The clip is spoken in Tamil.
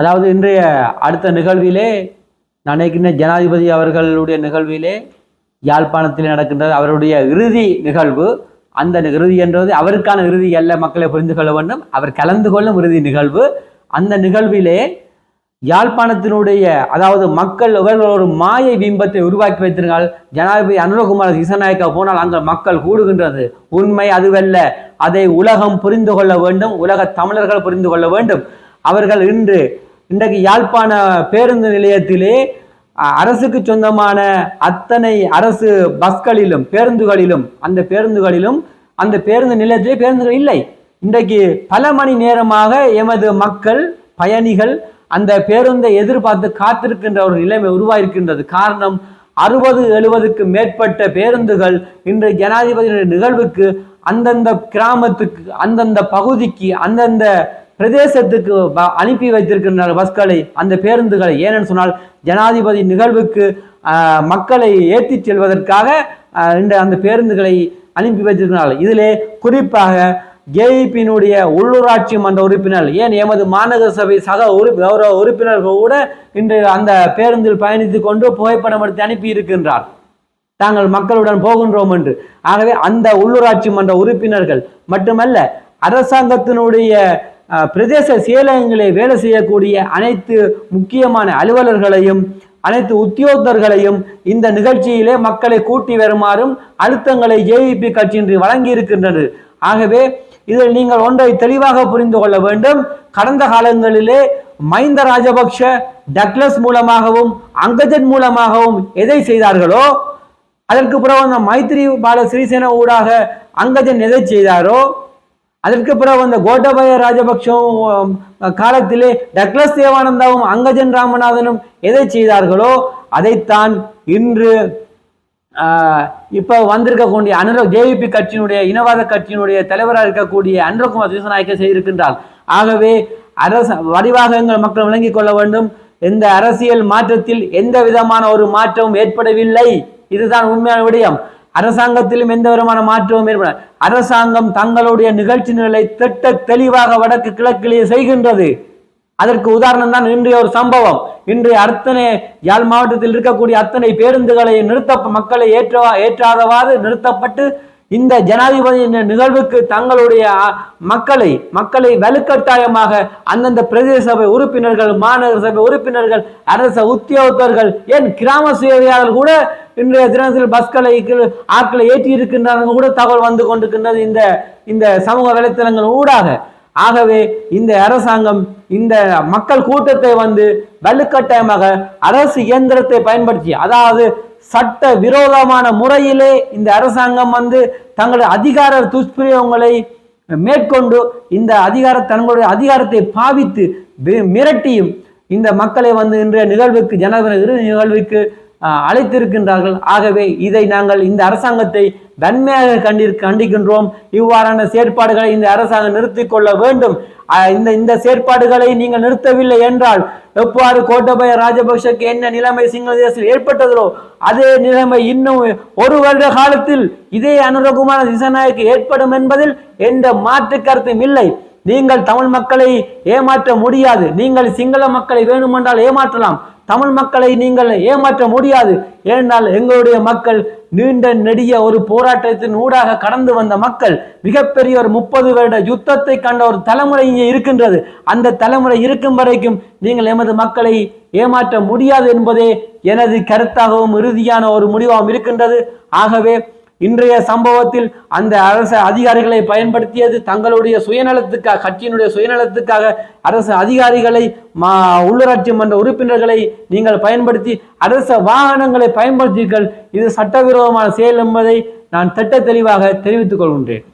அதாவது இன்றைய அடுத்த நிகழ்விலே நான் நினைக்கின்ற ஜனாதிபதி அவர்களுடைய நிகழ்விலே யாழ்ப்பாணத்தில் நடக்கின்றது அவருடைய இறுதி நிகழ்வு அந்த இறுதி என்றது அவருக்கான இறுதி அல்ல மக்களை புரிந்து கொள்ள வேண்டும். அவர் கலந்து கொள்ளும் இறுதி நிகழ்வு. அந்த நிகழ்விலே யாழ்ப்பாணத்தினுடைய அதாவது மக்கள் இவர்கள் ஒரு மாயை பிம்பத்தை உருவாக்கி வைத்திருந்தால் ஜனாதிபதி அனுரகுமார் திசநாயக்கா போனால் அங்கே மக்கள் கூடுகின்றது. உண்மை அதுவல்ல. அதை உலகம் புரிந்து கொள்ள வேண்டும். உலக தமிழர்கள் புரிந்து கொள்ள வேண்டும். அவர்கள் இன்று இன்றைக்கு யாழ்ப்பாண பேருந்து நிலையத்திலே அரசுக்கு சொந்தமான அத்தனை அரசு பஸ்களிலும் பேருந்துகளிலும் அந்த பேருந்துகளிலும் அந்த பேருந்து நிலையத்திலே பேருந்துகள் இல்லை. இன்றைக்கு பல மணி நேரமாக எமது மக்கள் பயணிகள் அந்த பேருந்தை எதிர்பார்த்து காத்திருக்கின்ற ஒரு நிலைமை உருவாயிருக்கின்றது. காரணம் அறுபது எழுபதுக்கு மேற்பட்ட பேருந்துகள் இன்று ஜனாதிபதியினுடைய நிகழ்வுக்கு அந்தந்த கிராமத்துக்கு அந்தந்த பகுதிக்கு அந்தந்த பிரதேசத்துக்கு ப- அனுப்பி வைத்திருக்கின்ற பஸ்களை அந்த பேருந்துகளை ஏனென்று சொன்னால் ஜனாதிபதி நிகழ்வுக்கு மக்களை ஏற்றிச் செல்வதற்காக இந்த அந்த பேருந்துகளை அனுப்பி வைத்திருக்கிறார்கள். இதிலே குறிப்பாக ஜேஇபியினுடைய உள்ளூராட்சி மன்ற உறுப்பினர் ஏன் எமது மாநகர சபை சக உறு கௌரவ உறுப்பினர்கள் கூட இன்று அந்த பேருந்தில் பயணித்து கொண்டு புகைப்படம் எடுத்து அனுப்பி இருக்கின்றார். தாங்கள் மக்களுடன் போகின்றோம் என்று. ஆகவே அந்த உள்ளூராட்சி மன்ற உறுப்பினர்கள் மட்டுமல்ல அரசாங்கத்தினுடைய பிரதேச செயலகங்களை வேலை செய்யக்கூடிய அனைத்து முக்கியமான அலுவலர்களையும் அனைத்து உத்தியோகத்தர்களையும் இந்த நிகழ்ச்சியிலே மக்களை கூட்டி வருமாறும் அழுத்தங்களை ஜேவிபி கட்சியின்றி வழங்கி இருக்கின்றது ஆகவே இதில் நீங்கள் ஒன்றை தெளிவாக புரிந்து கொள்ள வேண்டும். கடந்த காலங்களிலே மைந்த ராஜபக்ஷ டக்ளஸ் மூலமாகவும் அங்கஜன் மூலமாகவும் எதை செய்தார்களோ அதற்கு பிறகு அந்த மைத்ரி பால சிறிசேன ஊடாக அங்கஜன் எதை செய்தாரோ அதற்கு பிறகு அந்த கோட்டபய ராஜபக்ஷவும் காலத்திலே டக்ளஸ் தேவானந்தாவும் அங்கஜன் ராமநாதனும் எதை செய்தார்களோ அதைத்தான் இன்று இப்போ வந்திருக்கக்கூடிய அனுர ஜேவிபி கட்சியினுடைய இனவாத கட்சியினுடைய தலைவராக இருக்கக்கூடிய அனுரகுமார் சிவசநாயக்க செய்திருக்கின்றார். ஆகவே அரச வடிவாக எங்கள் மக்கள் விளங்கிக் கொள்ள வேண்டும். எந்த அரசியல் மாற்றத்தில் எந்த விதமான ஒரு மாற்றமும் ஏற்படவில்லை. இதுதான் உண்மையான விடயம். அரசாங்கத்திலும் எந்த விதமான மாற்றமும் ஏற்பட அரசாங்கம் தங்களுடைய நிகழ்ச்சி நிலை திட்ட தெளிவாக வடக்கு கிழக்கிலேயே செய்கின்றது. அதற்கு உதாரணம் தான் இன்றைய ஒரு சம்பவம். இன்றைய அத்தனை யாழ் மாவட்டத்தில் இருக்கக்கூடிய அத்தனை பேருந்துகளை நிறுத்த மக்களை ஏற்றவா ஏற்றாதவாறு நிறுத்தப்பட்டு இந்த ஜனாதிபதி நிகழ்வுக்கு தங்களுடைய மக்களை மக்களை வலுக்கட்டாயமாக அந்தந்த பிரதேச சபை உறுப்பினர்கள் மாநகர சபை உறுப்பினர்கள் அரச உத்தியோகத்தர்கள் ஏன் கிராம சேவையாளர்கள் கூட இன்றைய தினத்தில் பஸ்களை ஆட்களை ஏற்றி இருக்கின்றார்கள் கூட தகவல் வந்து கொண்டிருக்கின்றது இந்த இந்த சமூக வலைத்தளங்கள் ஊடாக. ஆகவே இந்த அரசாங்கம் இந்த மக்கள் கூட்டத்தை வந்து வலுக்கட்டாயமாக அரசு இயந்திரத்தை பயன்படுத்தி அதாவது சட்ட விரோதமான முறையிலே இந்த அரசாங்கம் வந்து தங்களுடைய அதிகார துஷ்பிரயோகங்களை மேற்கொண்டு இந்த அதிகார தங்களுடைய அதிகாரத்தை பாவித்து வி- மிரட்டியும் இந்த மக்களை வந்து இன்றைய நிகழ்வுக்கு ஜனாதிபதி இறுதி நிகழ்வுக்கு அழைத்திருக்கின்றார்கள். ஆகவே இதை நாங்கள் இந்த அரசாங்கத்தை வன்மையாக கண்டி கண்டிக்கின்றோம். இவ்வாறான செயற்பாடுகளை இந்த அரசாங்கம் நிறுத்திக் கொள்ள வேண்டும். இந்த இந்த செயற்பாடுகளை நீங்கள் நிறுத்தவில்லை என்றால் எவ்வாறு கோட்டபய ராஜபக்ஷக்கு என்ன நிலைமை சிங்கள தேசத்தில் ஏற்பட்டதோ அதே நிலைமை இன்னும் ஒரு வருட காலத்தில் இதே அனுரகுமார திசநாயக்கு ஏற்படும் என்பதில் எந்த மாற்று கருத்தும் இல்லை. நீங்கள் தமிழ் மக்களை ஏமாற்ற முடியாது. நீங்கள் சிங்கள மக்களை வேணுமென்றால் ஏமாற்றலாம். தமிழ் மக்களை நீங்கள் ஏமாற்ற முடியாது. ஏனென்றால் எங்களுடைய மக்கள் நீண்ட நெடிய ஒரு போராட்டத்தின் ஊடாக கடந்து வந்த மக்கள் மிகப்பெரிய ஒரு முப்பது வருட யுத்தத்தை கண்ட ஒரு தலைமுறை இங்கே இருக்கின்றது. அந்த தலைமுறை இருக்கும் வரைக்கும் நீங்கள் எமது மக்களை ஏமாற்ற முடியாது என்பதே எனது கருத்தாகவும் இறுதியான ஒரு முடிவாகவும் இருக்கின்றது. ஆகவே இன்றைய சம்பவத்தில் அந்த அரசு அதிகாரிகளை பயன்படுத்தியது தங்களுடைய சுயநலத்துக்காக கட்சியினுடைய சுயநலத்துக்காக அரசு அதிகாரிகளை மா உள்ளூராட்சி மன்ற உறுப்பினர்களை நீங்கள் பயன்படுத்தி அரச வாகனங்களை பயன்படுத்தீர்கள் இது சட்டவிரோதமான செயல் என்பதை நான் திட்ட தெளிவாக தெரிவித்துக் கொள்கின்றேன்.